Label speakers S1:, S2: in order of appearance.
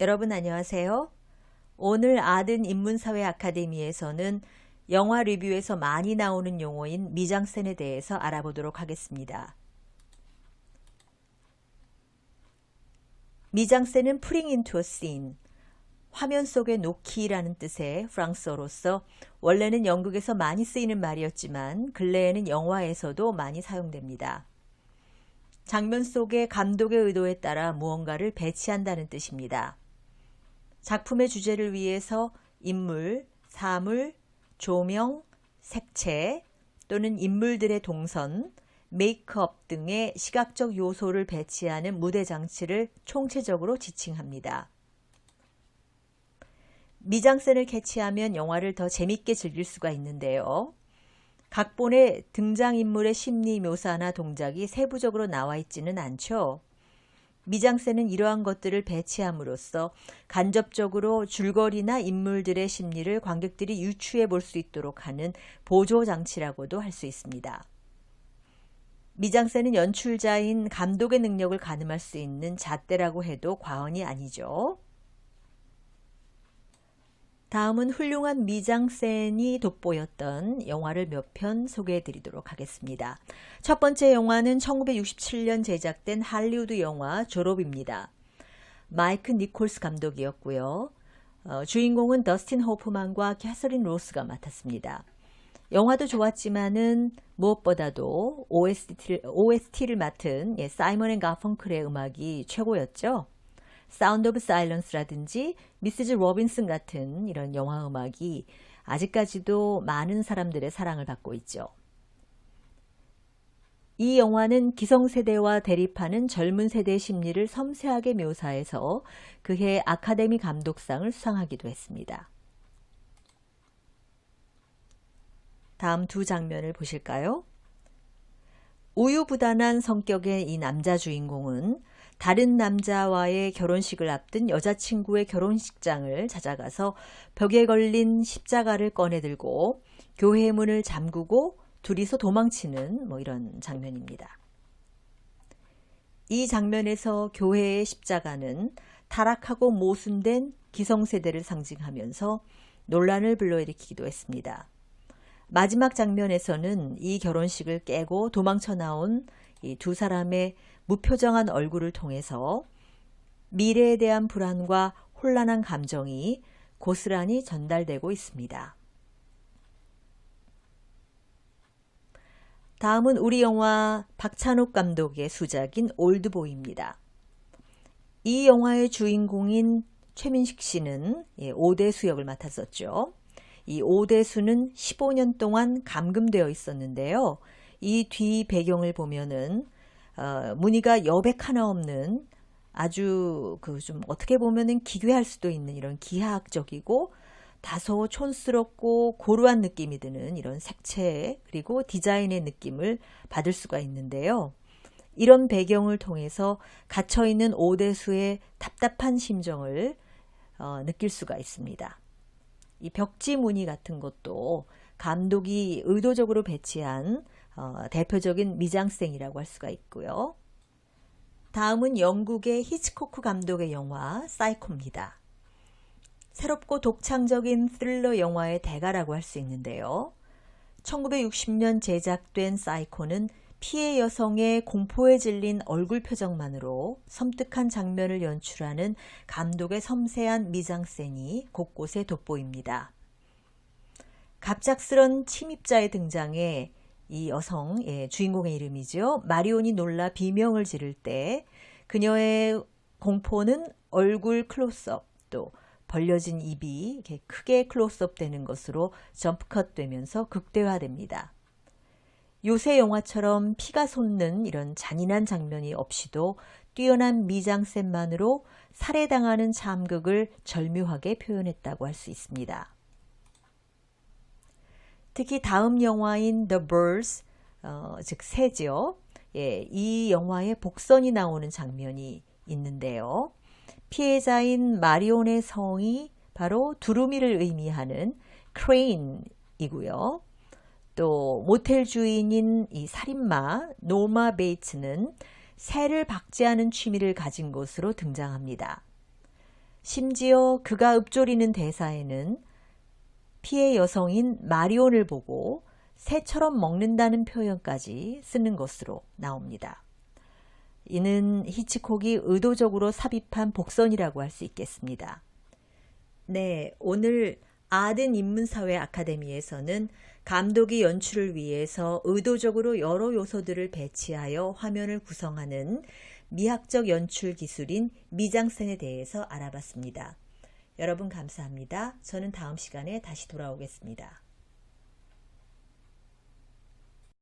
S1: 여러분 안녕하세요. 오늘 아든 인문사회 아카데미에서는 영화 리뷰에서 많이 나오는 용어인 미장센에 대해서 알아보도록 하겠습니다. 미장센은 into a scene, 화면 속에 놓기라는 뜻의 프랑스어로서 원래는 영국에서 많이 쓰이는 말이었지만 근래에는 영화에서도 많이 사용됩니다. 장면 속에 감독의 의도에 따라 무언가를 배치한다는 뜻입니다. 작품의 주제를 위해서 인물, 사물, 조명, 색채 또는 인물들의 동선, 메이크업 등의 시각적 요소를 배치하는 무대 장치를 총체적으로 지칭합니다. 미장센을 캐치하면 영화를 더 재밌게 즐길 수가 있는데요. 각본에 등장인물의 심리 묘사나 동작이 세부적으로 나와 있지는 않죠. 미장센은 이러한 것들을 배치함으로써 간접적으로 줄거리나 인물들의 심리를 관객들이 유추해 볼 수 있도록 하는 보조 장치라고도 할 수 있습니다. 미장센은 연출자인 감독의 능력을 가늠할 수 있는 잣대라고 해도 과언이 아니죠. 다음은 훌륭한 미장센이 돋보였던 영화를 몇 편 소개해 드리도록 하겠습니다. 첫 번째 영화는 1967년 제작된 할리우드 영화 졸업입니다. 마이크 니콜스 감독이었고요. 어, 주인공은 더스틴 호프만과 캐서린 로스가 맡았습니다. 영화도 좋았지만은 무엇보다도 OST를, OST를 맡은 예, 사이먼 앤 가펑클의 음악이 최고였죠. 사운드 오브 사일런스라든지 미시즈 로빈슨 같은 이런 영화 음악이 아직까지도 많은 사람들의 사랑을 받고 있죠. 이 영화는 기성세대와 대립하는 젊은 세대의 심리를 섬세하게 묘사해서 그해 아카데미 감독상을 수상하기도 했습니다. 다음 두 장면을 보실까요? 우유부단한 성격의 이 남자 주인공은 다른 남자와의 결혼식을 앞둔 여자친구의 결혼식장을 찾아가서 벽에 걸린 십자가를 꺼내들고 교회 문을 잠그고 둘이서 도망치는 뭐 이런 장면입니다. 이 장면에서 교회의 십자가는 타락하고 모순된 기성세대를 상징하면서 논란을 불러일으키기도 했습니다. 마지막 장면에서는 이 결혼식을 깨고 도망쳐 나온 이 두 사람의 무표정한 얼굴을 통해서 미래에 대한 불안과 혼란한 감정이 고스란히 전달되고 있습니다. 다음은 우리 영화 박찬욱 감독의 수작인 올드보이입니다. 이 영화의 주인공인 최민식 씨는 예, 오대수 역을 맡았었죠. 이 오대수는 15년 동안 감금되어 있었는데요. 이 뒤 배경을 보면은 어, 무늬가 여백 하나 없는 아주 그 좀 어떻게 보면은 기괴할 수도 있는 이런 기하학적이고 다소 촌스럽고 고루한 느낌이 드는 이런 색채 그리고 디자인의 느낌을 받을 수가 있는데요. 이런 배경을 통해서 갇혀있는 오대수의 답답한 심정을 어, 느낄 수가 있습니다. 이 벽지 무늬 같은 것도 감독이 의도적으로 배치한 어, 대표적인 미장센이라고 할 수가 있고요. 다음은 영국의 히치코크 감독의 영화 사이코입니다. 새롭고 독창적인 스릴러 영화의 대가라고 할 수 있는데요. 1960년 제작된 사이코는 피해 여성의 공포에 질린 얼굴 표정만으로 섬뜩한 장면을 연출하는 감독의 섬세한 미장센이 곳곳에 돋보입니다. 갑작스런 침입자의 등장에 이 여성, 예, 주인공의 이름이죠. 마리온이 놀라 비명을 지를 때 그녀의 공포는 얼굴 클로스업 또 벌려진 입이 이렇게 크게 클로스업 되는 것으로 점프컷 되면서 극대화됩니다. 요새 영화처럼 피가 솟는 이런 잔인한 장면이 없이도 뛰어난 미장센만으로 살해당하는 참극을 절묘하게 표현했다고 할 수 있습니다. 특히 다음 영화인 The Birds, 어, 즉 새죠. 예, 이 영화에 복선이 나오는 장면이 있는데요. 피해자인 마리온의 성이 바로 두루미를 의미하는 크레인이고요. 또 모텔 주인인 이 살인마 노마 베이츠는 새를 박제하는 취미를 가진 것으로 등장합니다. 심지어 그가 읊조리는 대사에는 피해 여성인 마리온을 보고 새처럼 먹는다는 표현까지 쓰는 것으로 나옵니다. 이는 히치콕이 의도적으로 삽입한 복선이라고 할 수 있겠습니다. 네, 오늘 아든 인문사회 아카데미에서는 감독이 연출을 위해서 의도적으로 여러 요소들을 배치하여 화면을 구성하는 미학적 연출 기술인 미장센에 대해서 알아봤습니다. 여러분 감사합니다. 저는 다음 시간에 다시 돌아오겠습니다.